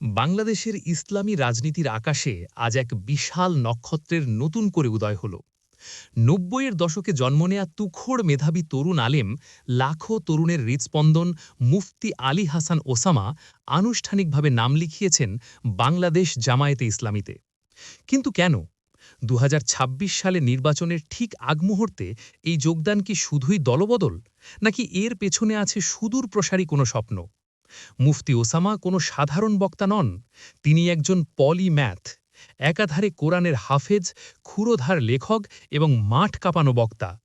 বাংলাদেশের ইসলামী রাজনীতির আকাশে আজ এক বিশাল নক্ষত্রের নতুন করে উদয় হল। নব্বইয়ের দশকে জন্ম নেয়া তুখোড় মেধাবী তরুণ আলেম, লাখো তরুণের হৃৎস্পন্দন মুফতি আলী হাসান ওসামা আনুষ্ঠানিকভাবে নাম লিখিয়েছেন বাংলাদেশ জামায়েতে ইসলামীতে। কিন্তু কেন? দু হাজার ছাব্বিশ সালে নির্বাচনের ঠিক আগ মুহূর্তে এই যোগদান কি শুধুই দলবদল? নাকি এর পেছনে আছে সুদূর প্রসারী কোনো স্বপ্ন? মুফতি ওসামা কোনো সাধারণ বক্তা নন, তিনি একজন পলিম্যাথ, একাধারে কোরআনের হাফেজ, ক্ষুরোধার লেখক এবং মাঠ কাঁপানো বক্তা।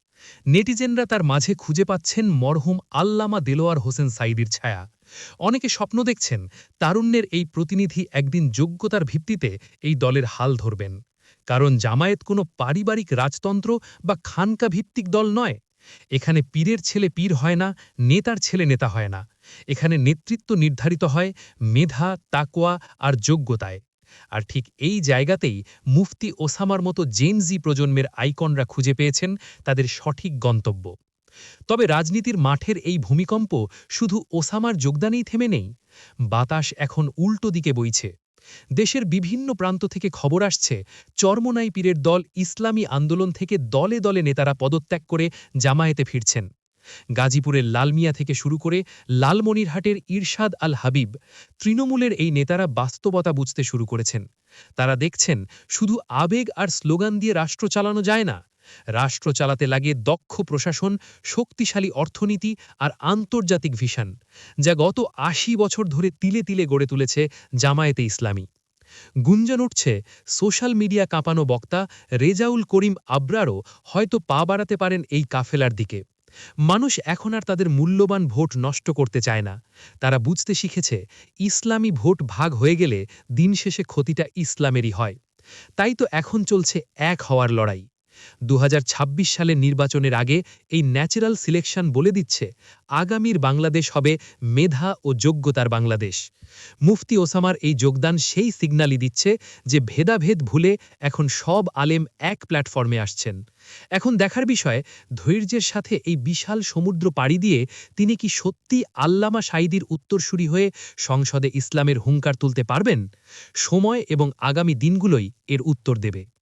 নেটিজেনরা তার মাঝে খুঁজে পাচ্ছেন মরহুম আল্লামা দেলোয়ার হোসেন সাইদির ছায়া। অনেকে স্বপ্ন দেখছেন তারুণ্যের এই প্রতিনিধি একদিন যোগ্যতার ভিত্তিতে এই দলের হাল ধরবেন। কারণ জামায়াত কোনো পারিবারিক রাজতন্ত্র বা খানকা ভিত্তিক দল নয়। এখানে পীরের ছেলে পীর হয় না, নেতার ছেলে নেতা হয় না। এখানে নেতৃত্ব নির্ধারিত হয় মেধা তাকোয়া আর যোগ্যতায়। আর ঠিক এই জায়গাতেই মুফতি ওসামার মতো জেনজি প্রজন্মের আইকনরা খুঁজে পেয়েছেন তাদের সঠিক গন্তব্য। তবে রাজনীতির মাঠের এই ভূমিকম্প শুধু ওসামার যোগদানেই থেমে নেই, বাতাস এখন উল্টো দিকে বইছে। দেশের বিভিন্ন প্রান্ত থেকে খবর আসছে, চর্মনাই পীরের দল ইসলামী আন্দোলন থেকে দলে দলে নেতারা পদত্যাগ করে জামায়াতে ফিরছেন। গাজীপুরের লালমিয়া থেকে শুরু করে লালমনিরহাটের ইরশাদ আল হাবিব তৃণমূলের এই নেতারা বাস্তবতা বুঝতে শুরু করেছেন। তারা দেখছেন শুধু আবেগ আর স্লোগান দিয়ে রাষ্ট্র চালানো যায় না। রাষ্ট্র চালাতে লাগে দক্ষ প্রশাসন, শক্তিশালী অর্থনীতি আর আন্তর্জাতিক ভিশন, যা গত আশি বছর ধরে তিলে তিলে গড়ে তুলেছে জামায়াতে ইসলামী। গুঞ্জন উঠছে, সোশ্যাল মিডিয়া কাঁপানো বক্তা রেজাউল করিম আবরারও হয়তো পা বাড়াতে পারেন এই কাফেলার দিকে। মানুষ এখন আর তাদের মূল্যবান ভোট নষ্ট করতে চায় না। তারা বুঝতে শিখেছে, ইসলামী ভোট ভাগ হয়ে গেলে দিন শেষে ক্ষতিটা ইসলামেরই হয়। তাই তো এখন চলছে এক হওয়ার লড়াই। দু সালের নির্বাচনের আগে এই ন্যাচারাল সিলেকশন বলে দিচ্ছে, আগামীর বাংলাদেশ হবে মেধা ও যোগ্যতার বাংলাদেশ। মুফতি ওসামার এই যোগদান সেই সিগন্যালই দিচ্ছে যে ভেদাভেদ ভুলে এখন সব আলেম এক প্ল্যাটফর্মে আসছেন। এখন দেখার বিষয়, ধৈর্যের সাথে এই বিশাল সমুদ্র পাড়ি দিয়ে তিনি কি সত্যি আল্লামা সাইদির উত্তরসূরি হয়ে সংসদে ইসলামের হুঙ্কার তুলতে পারবেন? সময় এবং আগামী দিনগুলোই এর উত্তর দেবে।